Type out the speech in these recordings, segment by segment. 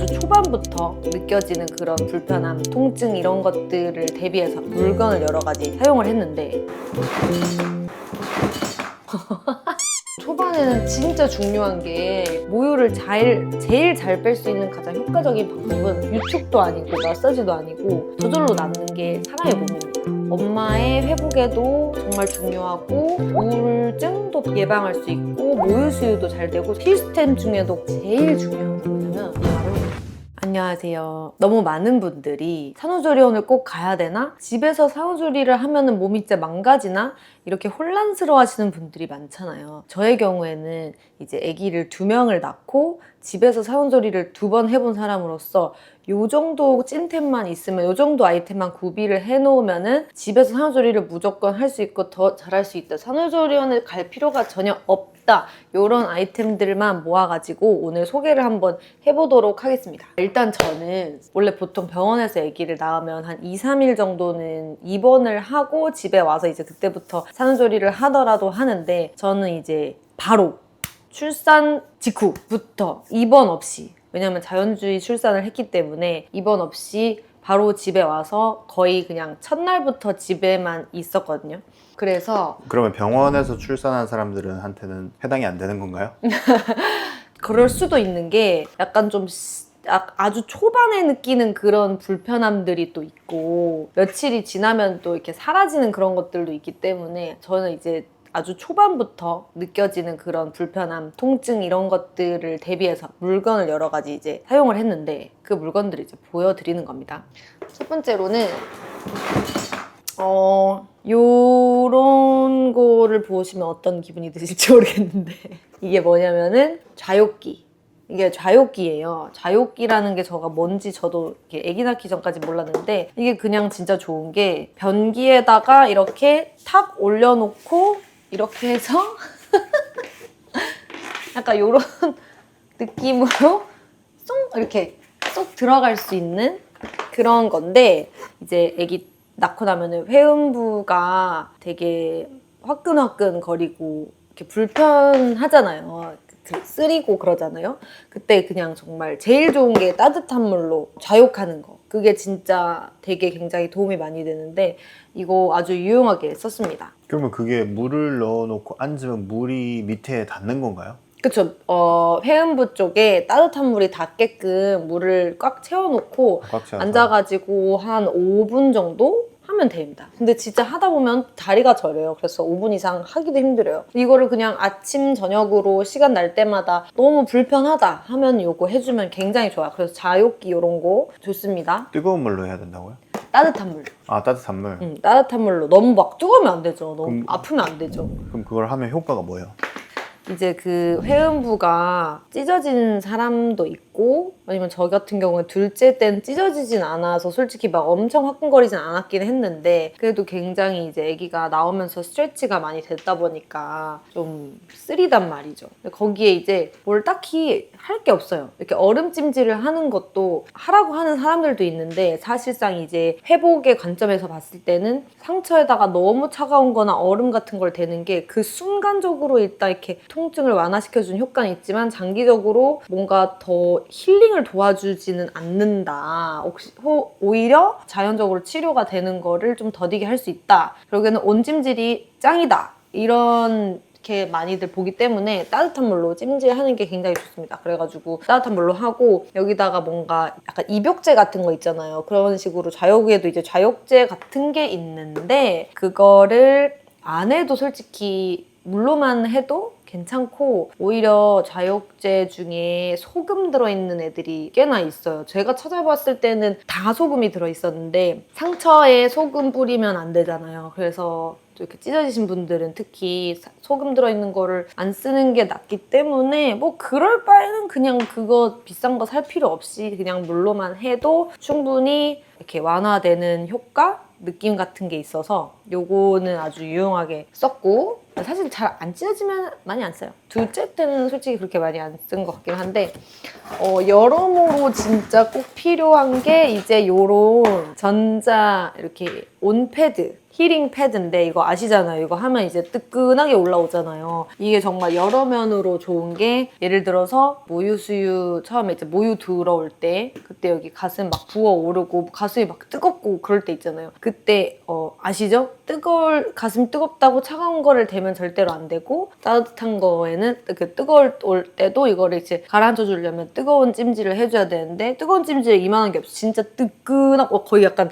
아주 초반부터 느껴지는 그런 불편함, 통증 이런 것들을 대비해서 물건을 여러 가지 사용을 했는데 초반에는 진짜 중요한 게 모유를 잘, 제일 잘 뺄 수 있는 가장 효과적인 방법은 유축도 아니고 마사지도 아니고 저절로 낫는 게 사람의 몸입니다. 엄마의 회복에도 정말 중요하고 우울증도 예방할 수 있고 모유 수유도 잘 되고 시스템 중에도 제일 중요한 바로 안녕하세요. 너무 많은 분들이 산후조리원을 꼭 가야 되나? 집에서 산후조리를 하면은 몸이 진짜 망가지나? 이렇게 혼란스러워 하시는 분들이 많잖아요. 저의 경우에는 이제 아기를 두 명을 낳고 집에서 산후조리를 두 번 해본 사람으로서 요 정도 찐템만 있으면 요 정도 아이템만 구비를 해놓으면은 집에서 산후조리를 무조건 할 수 있고 더 잘할 수 있다. 산후조리원을 갈 필요가 전혀 없 다. 요런 아이템들만 모아가지고 오늘 소개를 한번 해보도록 하겠습니다. 일단 저는 원래 보통 병원에서 아기를 낳으면 한 2, 3일 정도는 입원을 하고 집에 와서 이제 그때부터 산후조리를 하더라도 하는데 저는 이제 바로 출산 직후부터 입원 없이 왜냐면 자연주의 출산을 했기 때문에 입원 없이 바로 집에 와서 거의 그냥 첫날부터 집에만 있었거든요. 그래서 그러면 병원에서 출산한 사람들은 한테는 해당이 안 되는 건가요? 그럴 수도 있는 게 약간 좀 시- 아- 아주 초반에 느끼는 그런 불편함들이 또 있고 며칠이 지나면 또 이렇게 사라지는 그런 것들도 있기 때문에 저는 이제 아주 초반부터 느껴지는 그런 불편함, 통증 이런 것들을 대비해서 물건을 여러 가지 이제 사용을 했는데 그 물건들을 이제 보여드리는 겁니다. 첫 번째로는 어 요런 거를 보시면 어떤 기분이 드실지 모르겠는데 이게 뭐냐면은 좌욕기 이게 좌욕기예요. 좌욕기라는 게 저가 뭔지 저도 아기 낳기 전까지 몰랐는데 이게 그냥 진짜 좋은 게 변기에다가 이렇게 탁 올려놓고 이렇게 해서 약간 요런 느낌으로 쏙 이렇게 쏙 들어갈 수 있는 그런 건데 이제 아기 낳고 나면은 회음부가 되게 화끈화끈 거리고 이렇게 불편하잖아요. 그 쓰리고 그러잖아요. 그때 그냥 정말 제일 좋은 게 따뜻한 물로 좌욕하는 거. 그게 진짜 되게 굉장히 도움이 많이 되는데 이거 아주 유용하게 썼습니다. 그러면 그게 물을 넣어놓고 앉으면 물이 밑에 닿는 건가요? 그쵸. 어, 회음부 쪽에 따뜻한 물이 닿게끔 물을 꽉 채워놓고 꽉 채워서 앉아가지고 한 5분 정도 하면 됩니다. 근데 진짜 하다 보면 다리가 저려요. 그래서 5분 이상 하기도 힘들어요. 이거를 그냥 아침, 저녁으로 시간 날 때마다 너무 불편하다 하면 이거 해주면 굉장히 좋아요. 그래서 자욕기 이런 거 좋습니다. 뜨거운 물로 해야 된다고요? 따뜻한 물. 아 따뜻한 물. 음, 따뜻한 물로. 너무 막 뜨거우면 안 되죠. 너무 그럼- 아프면 안 되죠. 그럼 그걸 하면 효과가 뭐예요? 이제 그 회음부가 찢어진 사람도 있고 아니면 저 같은 경우에 둘째 때는 찢어지진 않아서 솔직히 막 엄청 화끈거리진 않았긴 했는데 그래도 굉장히 이제 아기가 나오면서 스트레치가 많이 됐다 보니까 좀 쓰리단 말이죠. 거기에 이제 뭘 딱히 할 게 없어요. 이렇게 얼음찜질을 하는 것도 하라고 하는 사람들도 있는데 사실상 이제 회복의 관점에서 봤을 때는 상처에다가 너무 차가운 거나 얼음 같은 걸 대는 게 그 순간적으로 일단 이렇게 통증을 완화시켜주는 효과는 있지만 장기적으로 뭔가 더 힐링을 도와주지는 않는다. 오히려 자연적으로 치료가 되는 거를 좀 더디게 할 수 있다. 그러기에는 온찜질이 짱이다. 이런 이렇게 많이들 보기 때문에 따뜻한 물로 찜질하는 게 굉장히 좋습니다. 그래가지고 따뜻한 물로 하고 여기다가 뭔가 약간 입욕제 같은 거 있잖아요. 그런 식으로 좌욕에도 이제 좌욕제 같은 게 있는데 그거를 안 해도 솔직히 물로만 해도 괜찮고 오히려 좌욕제 중에 소금 들어있는 애들이 꽤나 있어요. 제가 찾아봤을 때는 다 소금이 들어있었는데 상처에 소금 뿌리면 안 되잖아요. 그래서 또 이렇게 찢어지신 분들은 특히 사- 소금 들어있는 거를 안 쓰는 게 낫기 때문에 뭐 그럴 바에는 그냥 그거 비싼 거 살 필요 없이 그냥 물로만 해도 충분히 이렇게 완화되는 효과? 느낌 같은 게 있어서 요거는 아주 유용하게 썼고 사실 잘 안 찢어지면 많이 안 써요. 둘째 때는 솔직히 그렇게 많이 안 쓴 것 같긴 한데 어, 여러모로 진짜 꼭 필요한 게 이제 요런 전자 이렇게 온패드 힐링 패드인데 이거 아시잖아요. 이거 하면 이제 뜨끈하게 올라오잖아요. 이게 정말 여러 면으로 좋은 게 예를 들어서 모유 수유 처음에 이제 모유 들어올 때 그때 여기 가슴 막 부어 오르고 가슴이 막 뜨겁고 그럴 때 있잖아요. 그때 어 아시죠? 뜨거울 가슴 뜨겁다고 차가운 거를 대면 절대로 안 되고 따뜻한 거에는 그 뜨거울 올 때도 이거를 이제 가라앉혀 주려면 뜨거운 찜질을 해줘야 되는데 뜨거운 찜질 이만한 게 없어. 진짜 뜨끈하고 거의 약간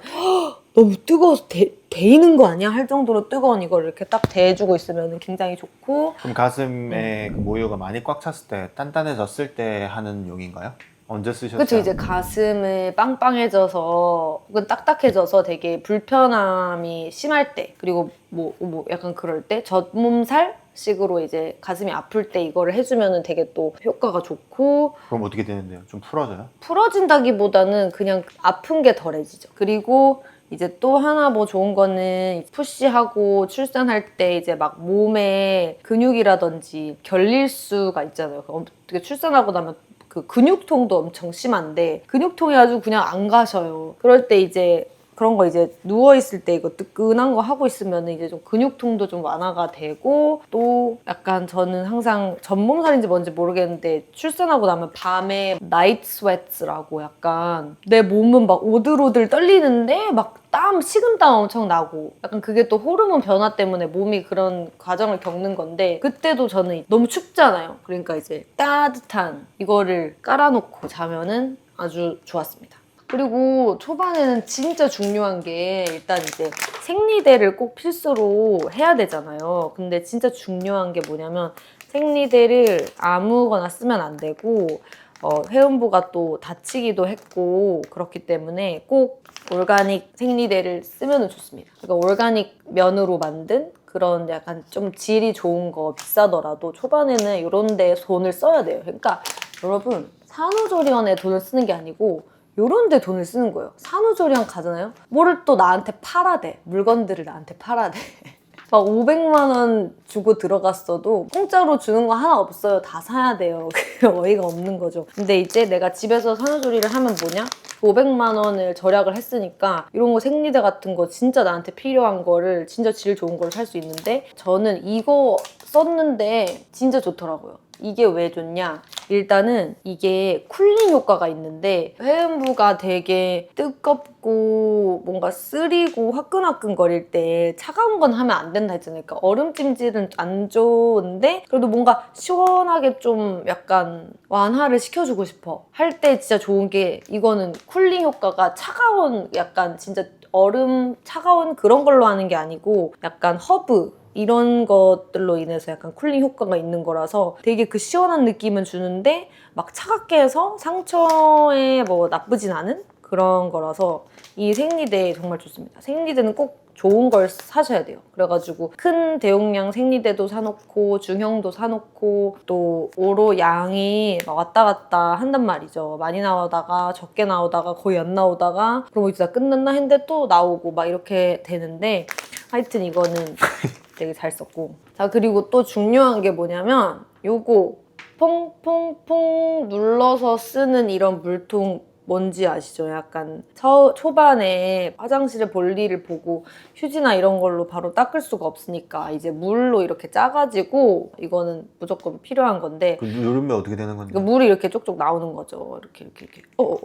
너무 뜨거워서 데, 데이는 거 아니야? 할 정도로 뜨거운 이걸 이렇게 딱 대주고 있으면 굉장히 좋고 그럼 가슴에 그 모유가 많이 꽉 찼을 때 단단해졌을 때 하는 용인가요? 언제 쓰셨어요? 그쵸 이제 가슴을 빵빵해져서 혹은 딱딱해져서 되게 불편함이 심할 때 그리고 뭐, 뭐 약간 그럴 때 젖몸살 식으로 이제 가슴이 아플 때 이거를 해주면은 되게 또 효과가 좋고 그럼 어떻게 되는데요? 좀 풀어져요? 풀어진다기보다는 그냥 아픈 게 덜해지죠. 그리고 이제 또 하나 뭐 좋은 거는 푸시하고 출산할 때 이제 막 몸에 근육이라든지 결릴 수가 있잖아요. 그 어떻게 출산하고 나면 그 근육통도 엄청 심한데 근육통이 아주 그냥 안 가셔요. 그럴 때 이제 그런 거 이제 누워 있을 때 이거 뜨끈한 거 하고 있으면 이제 좀 근육통도 좀 완화가 되고 또 약간 저는 항상 전몸살인지 뭔지 모르겠는데 출산하고 나면 밤에 나이트 스웨트라고 약간 내 몸은 막 오들오들 떨리는데 막 땀, 식은땀 엄청 나고 약간 그게 또 호르몬 변화 때문에 몸이 그런 과정을 겪는 건데 그때도 저는 너무 춥잖아요. 그러니까 이제 따뜻한 이거를 깔아놓고 자면은 아주 좋았습니다. 그리고 초반에는 진짜 중요한 게 일단 이제 생리대를 꼭 필수로 해야 되잖아요. 근데 진짜 중요한 게 뭐냐면 생리대를 아무거나 쓰면 안 되고 어, 회음부가 또 다치기도 했고 그렇기 때문에 꼭 올가닉 생리대를 쓰면 좋습니다. 그러니까 올가닉 면으로 만든 그런 약간 좀 질이 좋은 거 비싸더라도 초반에는 이런 데 돈을 써야 돼요. 그러니까 여러분 산후조리원에 돈을 쓰는 게 아니고 요런 데 돈을 쓰는 거예요. 산후조리원 가잖아요? 뭐를 또 나한테 팔아대. 물건들을 나한테 팔아대. 막 500만 원 주고 들어갔어도 공짜로 주는 거 하나 없어요. 다 사야 돼요. 어이가 없는 거죠. 근데 이제 내가 집에서 산후조리를 하면 뭐냐? 500만 원을 절약을 했으니까 이런 거 생리대 같은 거 진짜 나한테 필요한 거를 진짜 질 좋은 걸 살 수 있는데 저는 이거 썼는데 진짜 좋더라고요. 이게 왜 좋냐? 일단은 이게 쿨링 효과가 있는데 회음부가 되게 뜨겁고 뭔가 쓰리고 화끈화끈 거릴 때 차가운 건 하면 안 된다 했잖아요. 그러니까 얼음찜질은 안 좋은데 그래도 뭔가 시원하게 좀 약간 완화를 시켜주고 싶어. 할 때 진짜 좋은 게 이거는 쿨링 효과가 차가운 약간 진짜 얼음 차가운 그런 걸로 하는 게 아니고 약간 허브 이런 것들로 인해서 약간 쿨링 효과가 있는 거라서 되게 그 시원한 느낌은 주는데 막 차갑게 해서 상처에 뭐 나쁘진 않은 그런 거라서 이 생리대 정말 좋습니다. 생리대는 꼭 좋은 걸 사셔야 돼요. 그래가지고 큰 대용량 생리대도 사놓고 중형도 사놓고 또 오로 양이 막 왔다 갔다 한단 말이죠. 많이 나오다가 적게 나오다가 거의 안 나오다가 그러고 이제 끝났나 했는데 또 나오고 막 이렇게 되는데 하여튼 이거는 되게 잘 썼고 자 그리고 또 중요한 게 뭐냐면 요거 퐁퐁퐁 눌러서 쓰는 이런 물통 뭔지 아시죠? 약간 처, 초반에 화장실에 볼일을 보고 휴지나 이런 걸로 바로 닦을 수가 없으니까 이제 물로 이렇게 짜가지고 이거는 무조건 필요한 건데 그 누르면 어떻게 되는 건데? 그러니까 물이 이렇게 쪽쪽 나오는 거죠. 이렇게 이렇게 이렇게. 어, 어.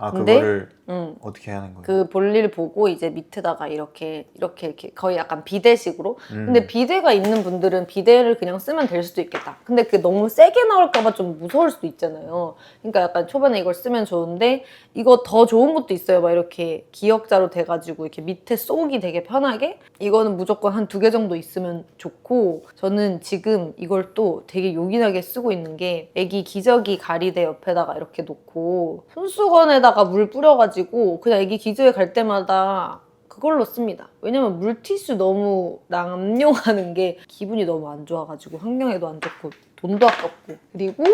어. 아 근데- 그거를 음. 어떻게 하는 거예요? 그 볼일 보고 이제 밑에다가 이렇게 이렇게 이렇게 거의 약간 비데식으로 음. 근데 비데가 있는 분들은 비데를 그냥 쓰면 될 수도 있겠다. 근데 그게 너무 세게 나올까봐 좀 무서울 수도 있잖아요. 그러니까 약간 초반에 이걸 쓰면 좋은데 이거 더 좋은 것도 있어요. 막 이렇게 기역자로 돼가지고 이렇게 밑에 쏘기 되게 편하게 이거는 무조건 한 두 개 정도 있으면 좋고 저는 지금 이걸 또 되게 요긴하게 쓰고 있는 게 애기 기저귀 가리대 옆에다가 이렇게 놓고 손수건에다 가 물 뿌려가지고 그냥 애기 기저에 갈 때마다 그걸로 씁니다. 왜냐면 물티슈 너무 남용하는 게 기분이 너무 안 좋아가지고 환경에도 안 좋고 돈도 아깝고 그리고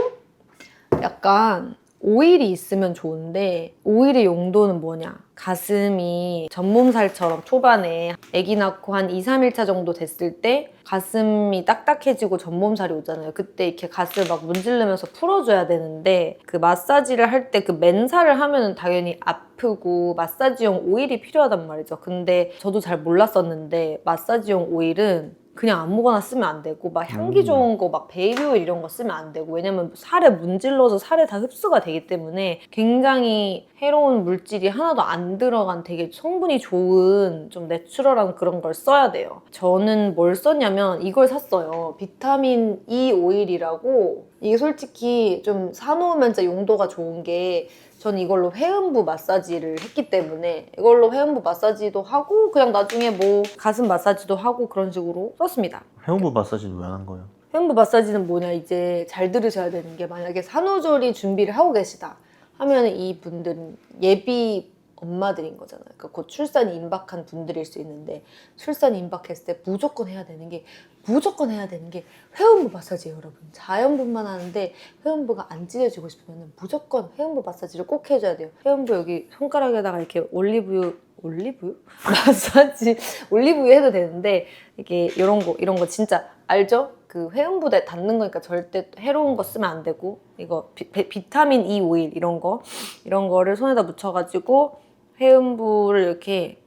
약간 오일이 있으면 좋은데 오일의 용도는 뭐냐? 가슴이 전몸살처럼 초반에 아기 낳고 한 2, 3일차 정도 됐을 때 가슴이 딱딱해지고 전몸살이 오잖아요. 그때 이렇게 가슴을 막 문지르면서 풀어줘야 되는데 그 마사지를 할 때 그 맨살을 하면은 당연히 아프고 마사지용 오일이 필요하단 말이죠. 근데 저도 잘 몰랐었는데 마사지용 오일은 그냥 아무거나 쓰면 안 되고 막 향기 음. 좋은 거 막 베이비 오일 이런 거 쓰면 안 되고 왜냐면 살에 문질러서 살에 다 흡수가 되기 때문에 굉장히 해로운 물질이 하나도 안 들어간 되게 성분이 좋은 좀 내추럴한 그런 걸 써야 돼요. 저는 뭘 썼냐면 이걸 샀어요. 비타민 E 오일이라고 이게 솔직히 좀 사놓으면 진짜 용도가 좋은 게 전 이걸로 회음부 마사지를 했기 때문에 이걸로 회음부 마사지도 하고 그냥 나중에 뭐 가슴 마사지도 하고 그런 식으로 썼습니다. 회원부 마사지는 왜 하는 거예요? 회음부 마사지는 뭐냐 이제 잘 들으셔야 되는 게 만약에 산후조리 준비를 하고 계시다 하면 이 분들은 예비 엄마들인 거잖아요. 그러니까 곧 출산이 임박한 분들일 수 있는데 출산이 임박했을 때 무조건 해야 되는 게 무조건 해야 되는 게 회음부 마사지예요, 여러분. 자연분만 하는데 회음부가 안 찢어지고 싶으면 무조건 회음부 마사지를 꼭 해줘야 돼요. 회음부 여기 손가락에다가 이렇게 올리브유 올리브유 마사지 올리브유 해도 되는데 이게 이런 거 이런 거 진짜 알죠? 그 회음부대 닿는 거니까 절대 해로운 거 쓰면 안 되고 이거 비, 타민 E 오일 이런 거 이런 거를 손에다 묻혀가지고 회음부를 이렇게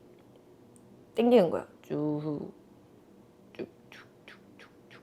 당기는 거야. 쭉 쭉쭉쭉쭉쭉쭉.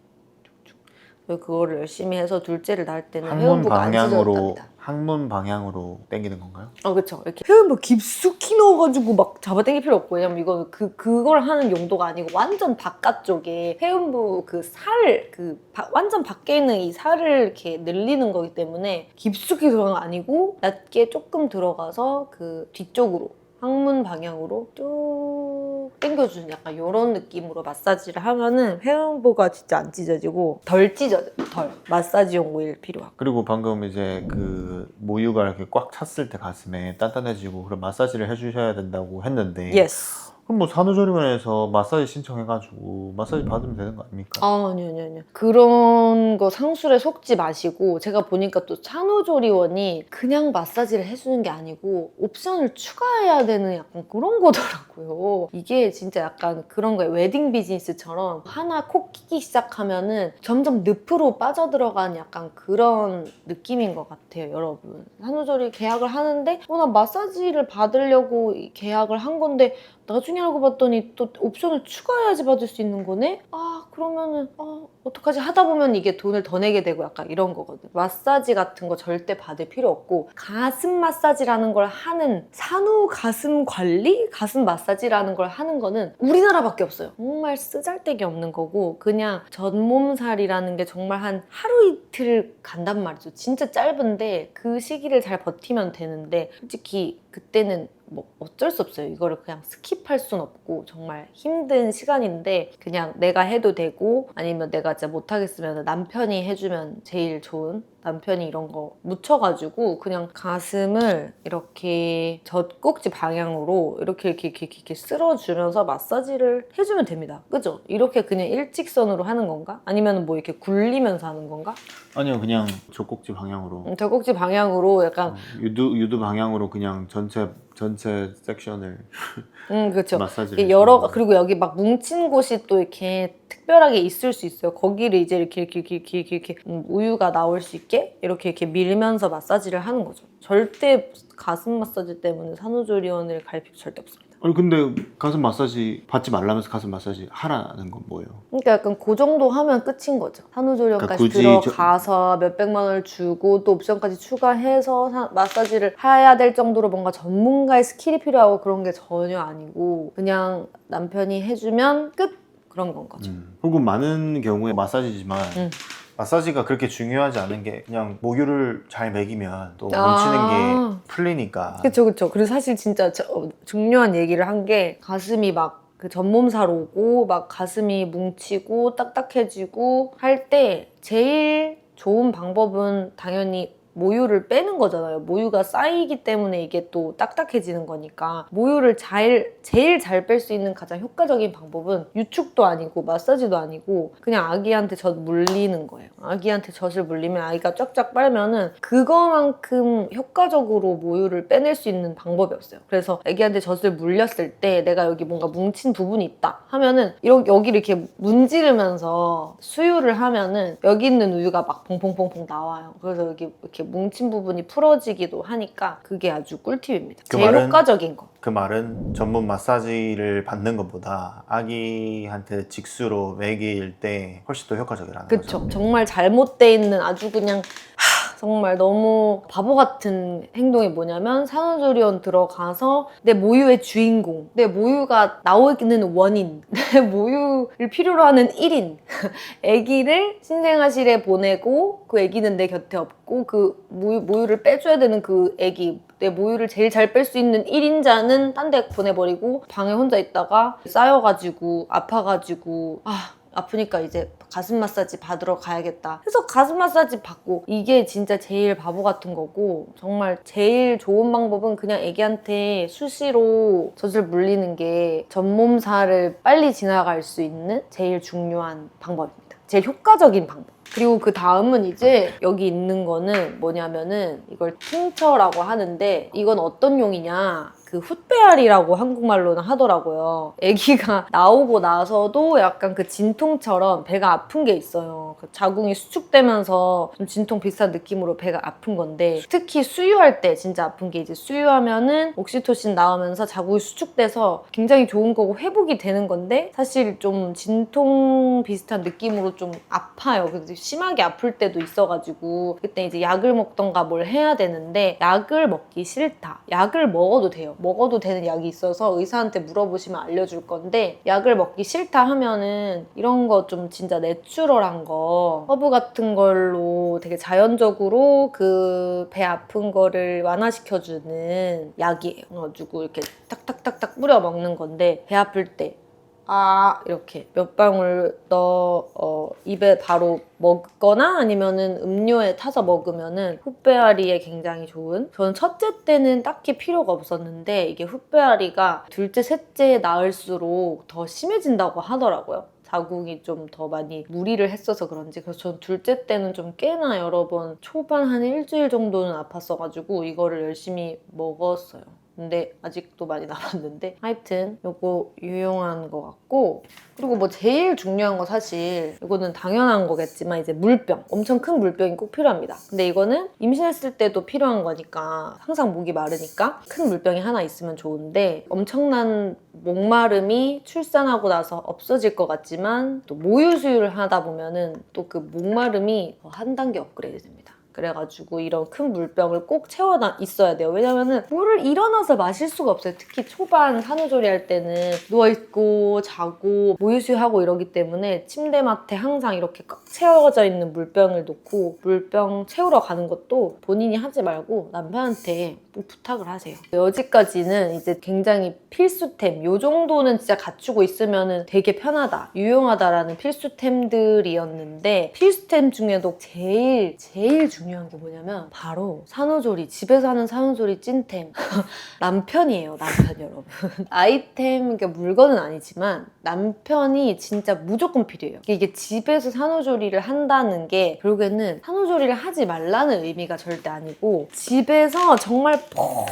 그거를 열심히 해서 둘째를 낳을 때는 항문 회음부가 안 방향으로 찢어졌답니다. 항문 방향으로 당기는 건가요? 어, 그쵸. 이렇게 회음부 깊숙이 넣어가지고 막 잡아당길 필요 없고, 왜냐면 이거는 그, 그걸 하는 용도가 아니고 완전 바깥쪽에 회음부 그 살, 그 바- 완전 밖에 있는 이 살을 이렇게 늘리는 거기 때문에 깊숙이 들어간 거 아니고 얕게 조금 들어가서 그 뒤쪽으로 항문 방향으로 쭉 당겨주는 약간 이런 느낌으로 마사지를 하면은 회음부가 진짜 안 찢어지고 덜 찢어져, 덜. 마사지용 오일 필요하고. 그리고 방금 이제 그 모유가 이렇게 꽉 찼을 때 가슴에 단단해지고 그런 마사지를 해주셔야 된다고 했는데 예스. 그럼 뭐 산후조리원에서 마사지 신청해가지고 마사지 받으면 되는 거 아닙니까? 아, 아니요, 아니요, 아니요. 그런 거 상술에 속지 마시고, 제가 보니까 또 산후조리원이 그냥 마사지를 해주는 게 아니고, 옵션을 추가해야 되는 약간 그런 거더라고요. 이게 진짜 약간 그런 거예요. 웨딩 비즈니스처럼 하나 콕 끼기 시작하면은 점점 늪으로 빠져들어가는 약간 그런 느낌인 것 같아요, 여러분. 산후조리 계약을 하는데, 어, 나 마사지를 받으려고 이 계약을 한 건데, 나중에 알고 봤더니 또 옵션을 추가해야지 받을 수 있는 거네? 아, 그러면은, 어, 어떡하지? 하다 보면 이게 돈을 더 내게 되고 약간 이런 거거든. 마사지 같은 거 절대 받을 필요 없고, 가슴 마사지라는 걸 하는, 산후 가슴 관리? 가슴 마사지라는 걸 하는 거는 우리나라밖에 없어요. 정말 쓰잘데기 없는 거고, 그냥 전몸살이라는 게 정말 한 하루 이틀 간단 말이죠. 진짜 짧은데 그 시기를 잘 버티면 되는데, 솔직히 그때는 뭐 어쩔 수 없어요. 이거를 그냥 스킵할 순 없고 정말 힘든 시간인데 그냥 내가 해도 되고 아니면 내가 진짜 못하겠으면 남편이 해주면 제일 좋은 남편이 이런 거 묻혀가지고 그냥 가슴을 이렇게 젖꼭지 방향으로 이렇게 이렇게 이렇게, 이렇게 쓸어주면서 마사지를 해주면 됩니다. 그죠? 이렇게 그냥 일직선으로 하는 건가? 아니면 뭐 이렇게 굴리면서 하는 건가? 아니요 그냥 젖꼭지 방향으로 음, 젖꼭지 방향으로 약간 어, 유두 유두 방향으로 그냥 전체 전체 섹션을 음 그렇죠. 마사지를 이게 여러 해주는 그리고 여기 막 뭉친 곳이 또 이렇게 특별하게 있을 수 있어요. 거기를 이제 이렇게 이렇게 이렇게 이렇게, 이렇게, 이렇게 음, 우유가 나올 수 있게 이렇게 이렇게 밀면서 마사지를 하는 거죠. 절대 가슴 마사지 때문에 산후조리원을 갈 필요 절대 없습니다. 아니 근데 가슴 마사지 받지 말라면서 가슴 마사지 하라는 건 뭐예요? 그러니까 약간 그 정도 하면 끝인 거죠. 산후조리원까지 그러니까 굳이 저- 들어가서 몇 백만 원을 주고 또 옵션까지 추가해서 사- 마사지를 해야 될 정도로 뭔가 전문가의 스킬이 필요하고 그런 게 전혀 아니고 그냥 남편이 해주면 끝 그런 건 거죠. 음. 혹은 많은 경우에 마사지지만 음. 마사지가 그렇게 중요하지 않은 게 그냥 모유를 잘 먹이면 또 아. 뭉치는 게 풀리니까 그쵸 그쵸 그래서 사실 진짜 저- 어, 중요한 얘기를 한 게 가슴이 막 그 전몸살 오고 막 가슴이 뭉치고 딱딱해지고 할 때 제일 좋은 방법은 당연히 모유를 빼는 거잖아요. 모유가 쌓이기 때문에 이게 또 딱딱해지는 거니까 모유를 잘 제일 잘 뺄 수 있는 가장 효과적인 방법은 유축도 아니고 마사지도 아니고 그냥 아기한테 젖 물리는 거예요. 아기한테 젖을 물리면 아기가 쫙쫙 빨면은 그거만큼 효과적으로 모유를 빼낼 수 있는 방법이 없어요. 그래서 아기한테 젖을 물렸을 때 내가 여기 뭔가 뭉친 부분이 있다 하면은 이렇게 여기를 이렇게 문지르면서 수유를 하면은 여기 있는 우유가 막 퐁퐁퐁퐁 나와요. 그래서 여기 이렇게 뭉친 부분이 풀어지기도 하니까 그게 아주 꿀팁입니다. 그 제일 말은- 효과적인 거. 그 말은 전문 마사지를 받는 것보다 아기한테 직수로 먹일 때 훨씬 더 효과적이라는 거죠. 그쵸. 정말 잘못돼 있는 아주 그냥 하, 정말 너무 바보 같은 행동이 뭐냐면 산후조리원 들어가서 내 모유의 주인공, 내 모유가 나오는 원인, 내 모유를 필요로 하는 1인, 아기를 신생아실에 보내고 그 아기는 내 곁에 없고 그 모유, 모유를 빼줘야 되는 그 아기 내 모유를 제일 잘 뺄 수 있는 1인자는 딴 데 보내버리고 방에 혼자 있다가 쌓여가지고 아파가지고 아 아프니까 이제 가슴 마사지 받으러 가야겠다. 해서 가슴 마사지 받고 이게 진짜 제일 바보 같은 거고 정말 제일 좋은 방법은 그냥 애기한테 수시로 젖을 물리는 게 전몸살을 빨리 지나갈 수 있는 제일 중요한 방법입니다. 제일 효과적인 방법. 그리고 그 다음은 이제 여기 있는 거는 뭐냐면은 이걸 팅처라고 하는데 이건 어떤 용이냐 그 훗배알이라고 한국말로는 하더라고요. 아기가 나오고 나서도 약간 그 진통처럼 배가 아픈 게 있어요. 그 자궁이 수축되면서 좀 진통 비슷한 느낌으로 배가 아픈 건데 특히 수유할 때 진짜 아픈 게 이제 수유하면은 옥시토신 나오면서 자궁이 수축돼서 굉장히 좋은 거고 회복이 되는 건데 사실 좀 진통 비슷한 느낌으로 좀 아파요. 그래서 심하게 아플 때도 있어가지고 그때 이제 약을 먹던가 뭘 해야 되는데 약을 먹기 싫다. 약을 먹어도 돼요. 먹어도 되는 약이 있어서 의사한테 물어보시면 알려줄 건데 약을 먹기 싫다 하면은 이런 거 좀 진짜 내추럴한 거 허브 같은 걸로 되게 자연적으로 그 배 아픈 거를 완화시켜주는 약이에요. 그래가지고 이렇게 탁탁탁탁 뿌려 먹는 건데 배 아플 때 아 이렇게 몇 방울 넣어 어, 입에 바로 먹거나 아니면은 음료에 타서 먹으면은 훗배아리에 굉장히 좋은. 저는 첫째 때는 딱히 필요가 없었는데 이게 훗배아리가 둘째 셋째 나을수록 더 심해진다고 하더라고요. 자궁이 좀 더 많이 무리를 했어서 그런지. 그래서 전 둘째 때는 좀 꽤나 여러 번 초반 한 일주일 정도는 아팠어가지고 이거를 열심히 먹었어요 근데 아직도 많이 남았는데. 하여튼 요거 유용한 것 같고. 그리고 뭐 제일 중요한 거 사실 이거는 당연한 거겠지만 이제 물병. 엄청 큰 물병이 꼭 필요합니다. 근데 이거는 임신했을 때도 필요한 거니까 항상 목이 마르니까 큰 물병이 하나 있으면 좋은데 엄청난 목마름이 출산하고 나서 없어질 것 같지만 또 모유 수유를 하다 보면은 또 그 목마름이 더한 단계 업그레이드 됩니다 그래가지고 이런 큰 물병을 꼭 채워 있어야 돼요. 왜냐면은 물을 일어나서 마실 수가 없어요. 특히 초반 산후조리 할 때는 누워있고 자고 모유수유하고 이러기 때문에 침대맡에 항상 이렇게 꽉 채워져 있는 물병을 놓고 물병 채우러 가는 것도 본인이 하지 말고 남편한테 꼭 부탁을 하세요. 여기까지는 이제 굉장히 필수템. 요 정도는 진짜 갖추고 있으면은 되게 편하다, 유용하다라는 필수템들이었는데 필수템 중에도 제일 제일 중요한 게 뭐냐면 바로 산후조리 집에서 하는 산후조리 찐템 남편이에요. 남편 여러분. 아이템 그러니까 물건은 아니지만 남편이 진짜 무조건 필요해요. 이게 집에서 산후조리를 한다는 게 결국에는 산후조리를 하지 말라는 의미가 절대 아니고 집에서 정말 푹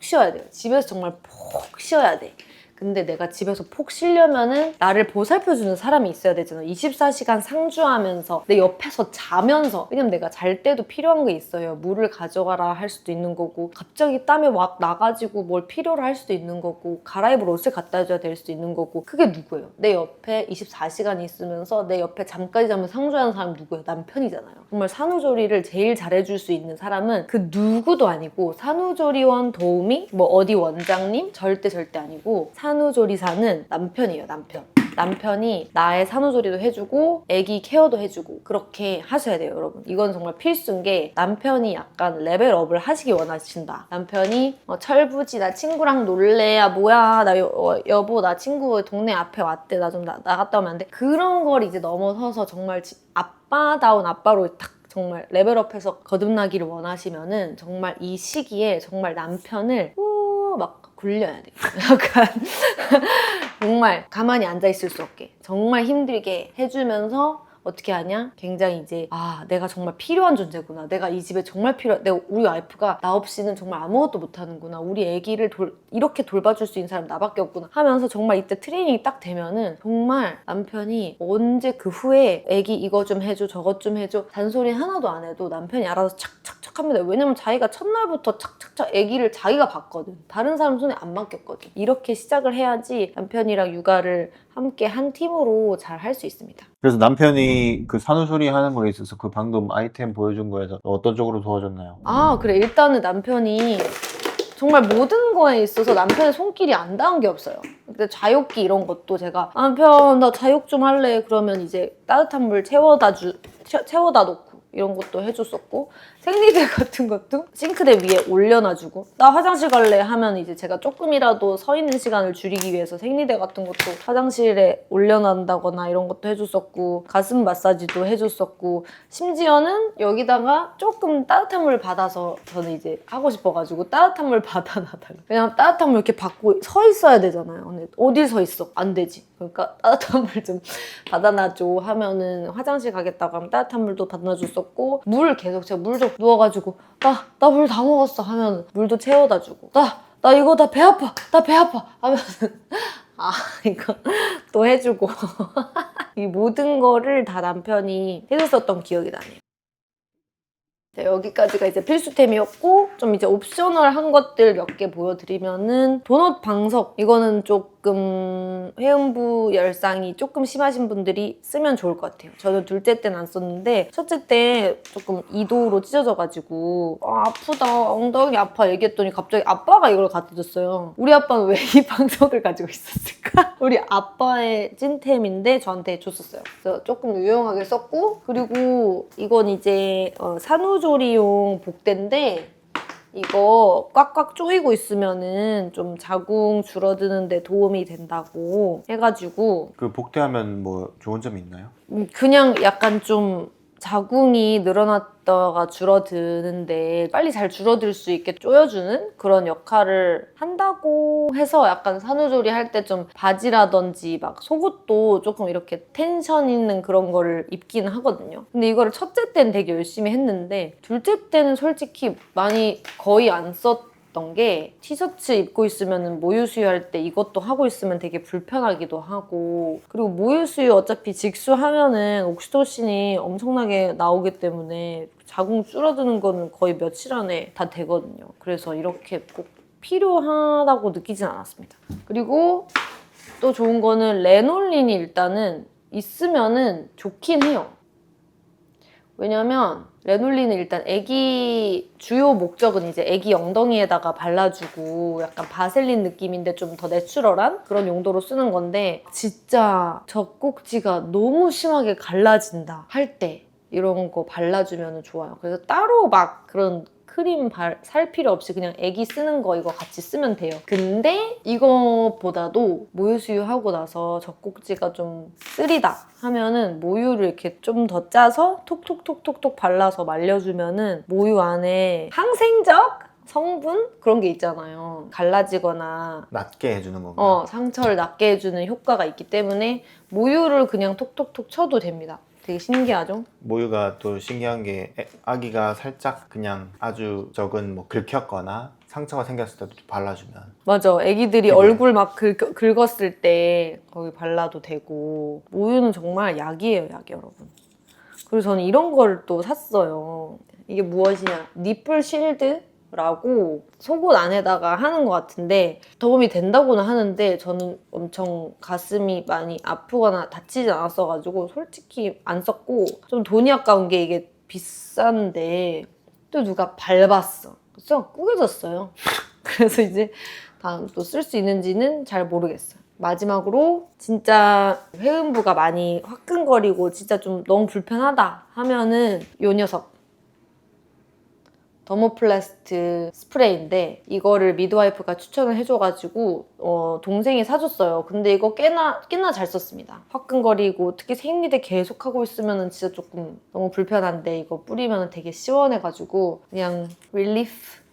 쉬어야 돼요. 집에서 정말 푹 쉬어야 돼. 근데 내가 집에서 푹 쉬려면은 나를 보살펴주는 사람이 있어야 되잖아. 24시간 상주하면서 내 옆에서 자면서 왜냐면 내가 잘 때도 필요한 게 있어요. 물을 가져가라 할 수도 있는 거고 갑자기 땀에 막 나가지고 뭘 필요로 할 수도 있는 거고 갈아입을 옷을 갖다 줘야 될 수도 있는 거고 그게 누구예요? 내 옆에 24시간 있으면서 내 옆에 잠까지 자면 상주하는 사람 누구예요? 남편이잖아요. 정말 산후조리를 제일 잘해줄 수 있는 사람은 그 누구도 아니고 산후조리원 도우미 뭐 어디 원장님 절대 절대 아니고 산 후조리사는 남편이에요 남편. 남편이 나의 산후조리도 해주고 아기 케어도 해주고 그렇게 하셔야 돼요 여러분. 이건 정말 필수인 게 남편이 약간 레벨업을 하시기 원하신다. 남편이 어, 철부지 나 친구랑 놀래 야 뭐야 나 여, 어, 여보 나 친구 동네 앞에 왔대 나 좀 나갔다 오면 안 돼. 그런 걸 이제 넘어서서 정말 지- 아빠다운 아빠로 딱 정말 레벨업해서 거듭나기를 원하시면은 정말 이 시기에 정말 남편을 후막 굴려야 돼요. 약간 정말 가만히 앉아 있을 수 없게 정말 힘들게 해주면서 어떻게 하냐? 굉장히 이제 아 내가 정말 필요한 존재구나. 내가 이 집에 정말 필요. 내가 우리 와이프가 나 없이는 정말 아무것도 못하는구나. 우리 아기를 돌, 이렇게 돌봐줄 수 있는 사람 나밖에 없구나. 하면서 정말 이때 트레이닝이 딱 되면은 정말 남편이 언제 그 후에 아기 이거 좀 해줘 저것 좀 해줘 잔소리 하나도 안 해도 남편이 알아서 착착착 합니다. 왜냐면 자기가 첫날부터 착착착 아기를 자기가 봤거든. 다른 사람 손에 안 맡겼거든. 이렇게 시작을 해야지 남편이랑 육아를 함께 한 팀으로 잘 할 수 있습니다. 그래서 남편이 그 산후조리 하는 거에 있어서 그 방금 아이템 보여준 거에서 어떤 쪽으로 도와줬나요? 아 그래 일단은 남편이 정말 모든 거에 있어서 남편의 손길이 안 닿은 게 없어요. 근데 자욕기 이런 것도 제가 남편 나 자욕 좀 할래 그러면 이제 따뜻한 물 채워다 주 채- 채워다 놓고 이런 것도 해줬었고 생리대 같은 것도 싱크대 위에 올려놔주고 나 화장실 갈래 하면 이제 제가 조금이라도 서 있는 시간을 줄이기 위해서 생리대 같은 것도 화장실에 올려놓는다거나 이런 것도 해줬었고 가슴 마사지도 해줬었고 심지어는 여기다가 조금 따뜻한 물 받아서 저는 이제 하고 싶어가지고 따뜻한 물 받아놔달라. 왜냐면 따뜻한 물 이렇게 받고 서 있어야 되잖아요. 근데 어딜 서 있어? 안 되지 그러니까 따뜻한 물 좀 받아놔줘 하면은 화장실 가겠다고 하면 따뜻한 물도 받아줬었고 물 계속 제가 물 좀 누워가지고 나 나 물 다 먹었어 하면 물도 채워다 주고 나 나 이거 나 배 아파 나 배 아파 하면은 아 이거 또 해주고 이 모든 거를 다 남편이 해줬었던 기억이 나네요. 자, 여기까지가 이제 필수템이었고 좀 이제 옵셔널 한 것들 몇 개 보여드리면은 도넛 방석 이거는 조금 회음부 열상이 조금 심하신 분들이 쓰면 좋을 것 같아요. 저는 둘째 때는 안 썼는데 첫째 때 조금 이도로 찢어져가지고 아, 아프다 엉덩이 아파 얘기했더니 갑자기 아빠가 이걸 갖다 줬어요. 우리 아빠는 왜 이 방석을 가지고 있었을까? 우리 아빠의 찐템인데 저한테 줬었어요. 그래서 조금 유용하게 썼고 그리고 이건 이제 어, 산후조리용 복대인데 이거 꽉꽉 조이고 있으면은 좀 자궁 줄어드는데 도움이 된다고 해가지고 그 복대하면 뭐 좋은 점이 있나요? 음, 그냥 약간 좀 자궁이 늘어났다가 줄어드는데 빨리 잘 줄어들 수 있게 조여주는 그런 역할을 한다고 해서 약간 산후조리 할 때 좀 바지라든지 막 속옷도 조금 이렇게 텐션 있는 그런 거를 입긴 하거든요. 근데 이거를 첫째 때는 되게 열심히 했는데 둘째 때는 솔직히 많이 거의 안 썼. 던 게 티셔츠 입고 있으면 모유 수유할 때 이것도 하고 있으면 되게 불편하기도 하고 그리고 모유 수유 어차피 직수하면은 옥시토신이 엄청나게 나오기 때문에 자궁 줄어드는 거는 거의 며칠 안에 다 되거든요. 그래서 이렇게 꼭 필요하다고 느끼진 않았습니다. 그리고 또 좋은 거는 레놀린이 일단은 있으면은 좋긴 해요. 왜냐면 레놀린은 일단 애기 주요 목적은 이제 애기 엉덩이에다가 발라주고 약간 바셀린 느낌인데 좀 더 내추럴한 그런 용도로 쓰는 건데 진짜 젖꼭지가 너무 심하게 갈라진다 할 때 이런 거 발라주면 좋아요. 그래서 따로 막 그런 크림 발, 살 필요 없이 그냥 애기 쓰는 거 이거 같이 쓰면 돼요. 근데 이거보다도 모유 수유하고 나서 젖꼭지가 좀 쓰리다 하면은 모유를 이렇게 좀 더 짜서 톡톡톡톡톡 발라서 말려주면은 모유 안에 항생적 성분 그런 게 있잖아요. 갈라지거나 낮게 해주는 건가요? 어, 상처를 낫게 해주는 효과가 있기 때문에 모유를 그냥 톡톡톡 쳐도 됩니다. 되게 신기하죠? 모유가 또 신기한 게 애- 아기가 살짝 그냥 아주 적은 뭐 긁혔거나 상처가 생겼을 때도 발라주면 맞아. 애기들이 되게- 얼굴 막 긁, 긁었을 때 거기 발라도 되고 모유는 정말 약이에요, 약 여러분. 그리고 저는 이런 걸 또 샀어요. 이게 무엇이냐? 니플 실드 라고 속옷 안에다가 하는 것 같은데 도움이 된다고는 하는데 저는 엄청 가슴이 많이 아프거나 다치지 않았어가지고 솔직히 안 썼고 좀 돈이 아까운 게 이게 비싼데 또 누가 밟았어. 그래서 꾸겨졌어요. 그래서 이제 다음 또 쓸 수 있는지는 잘 모르겠어요. 마지막으로 진짜 회음부가 많이 화끈거리고 진짜 좀 너무 불편하다 하면은 요 녀석 더모플라스트 스프레이인데 이거를 미드와이프가 추천을 해줘가지고 어, 동생이 사줬어요. 근데 이거 꽤나 꽤나 잘 썼습니다. 화끈거리고 특히 생리대 계속 하고 있으면 진짜 조금 너무 불편한데 이거 뿌리면 되게 시원해가지고 그냥 릴리프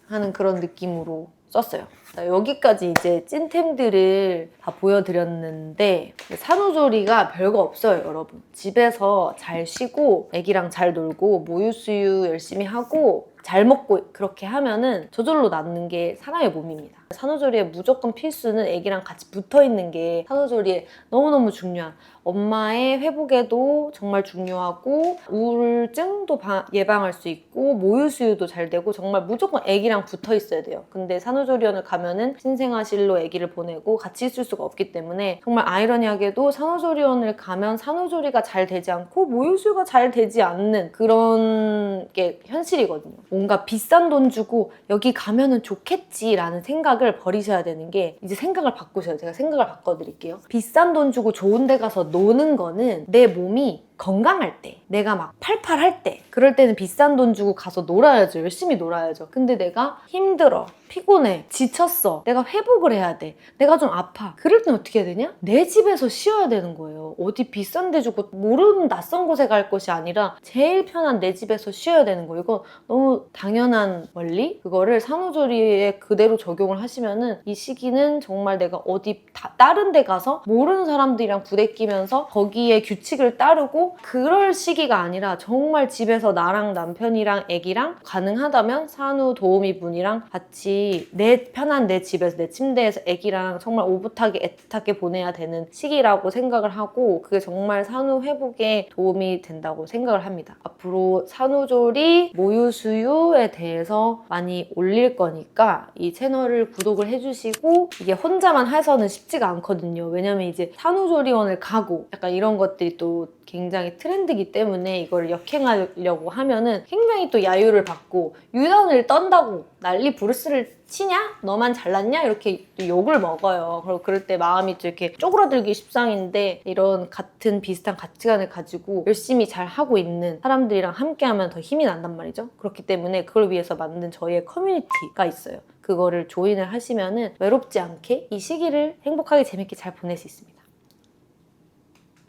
하는 그런 느낌으로 썼어요. 자, 여기까지 이제 찐템들을 다 보여드렸는데 산후조리가 별거 없어요, 여러분. 집에서 잘 쉬고 애기랑 잘 놀고 모유수유 열심히 하고 잘 먹고 그렇게 하면은 저절로 낫는 게 사람의 몸입니다. 산후조리에 무조건 필수는 애기랑 같이 붙어 있는 게 산후조리에 너무너무 중요한 엄마의 회복에도 정말 중요하고 우울증도 바- 예방할 수 있고 모유 수유도 잘 되고 정말 무조건 애기랑 붙어 있어야 돼요. 근데 산후조리원을 가면은 신생아실로 애기를 보내고 같이 있을 수가 없기 때문에 정말 아이러니하게도 산후조리원을 가면 산후조리가 잘 되지 않고 모유 수유가 잘 되지 않는 그런 게 현실이거든요. 뭔가 비싼 돈 주고 여기 가면은 좋겠지라는 생각 을 버리셔야 되는 게 이제 생각을 바꾸셔요. 제가 생각을 바꿔드릴게요. 비싼 돈 주고 좋은 데 가서 노는 거는 내 몸이 건강할 때, 내가 막 팔팔할 때, 그럴 때는 비싼 돈 주고 가서 놀아야죠. 열심히 놀아야죠. 근데 내가 힘들어, 피곤해, 지쳤어, 내가 회복을 해야 돼, 내가 좀 아파. 그럴 땐 어떻게 해야 되냐? 내 집에서 쉬어야 되는 거예요. 어디 비싼 데 주고 모르는 낯선 곳에 갈 것이 아니라 제일 편한 내 집에서 쉬어야 되는 거예요. 이거 너무 당연한 원리? 그거를 산후조리에 그대로 적용을 하시면은 이 시기는 정말 내가 어디 다, 다른 데 가서 모르는 사람들이랑 부대끼면서 거기에 규칙을 따르고 그럴 시기가 아니라 정말 집에서 나랑 남편이랑 애기랑 가능하다면 산후 도우미 분이랑 같이 내 편한 내 집에서 내 침대에서 애기랑 정말 오붓하게 애틋하게 보내야 되는 시기라고 생각을 하고 그게 정말 산후 회복에 도움이 된다고 생각을 합니다. 앞으로 산후조리, 모유 수유에 대해서 많이 올릴 거니까 이 채널을 구독을 해주시고 이게 혼자만 해서는 쉽지가 않거든요. 왜냐면 이제 산후조리원을 가고 약간 이런 것들이 또 굉장히 트렌드이기 때문에 이걸 역행하려고 하면은 굉장히 또 야유를 받고 유난을 떤다고 난리 부르스를 치냐? 너만 잘났냐? 이렇게 또 욕을 먹어요. 그리고 그럴 때 마음이 좀 이렇게 쪼그라들기 십상인데 이런 같은 비슷한 가치관을 가지고 열심히 잘 하고 있는 사람들이랑 함께하면 더 힘이 난단 말이죠. 그렇기 때문에 그걸 위해서 만든 저희의 커뮤니티가 있어요. 그거를 조인을 하시면은 외롭지 않게 이 시기를 행복하게 재밌게 잘 보낼 수 있습니다.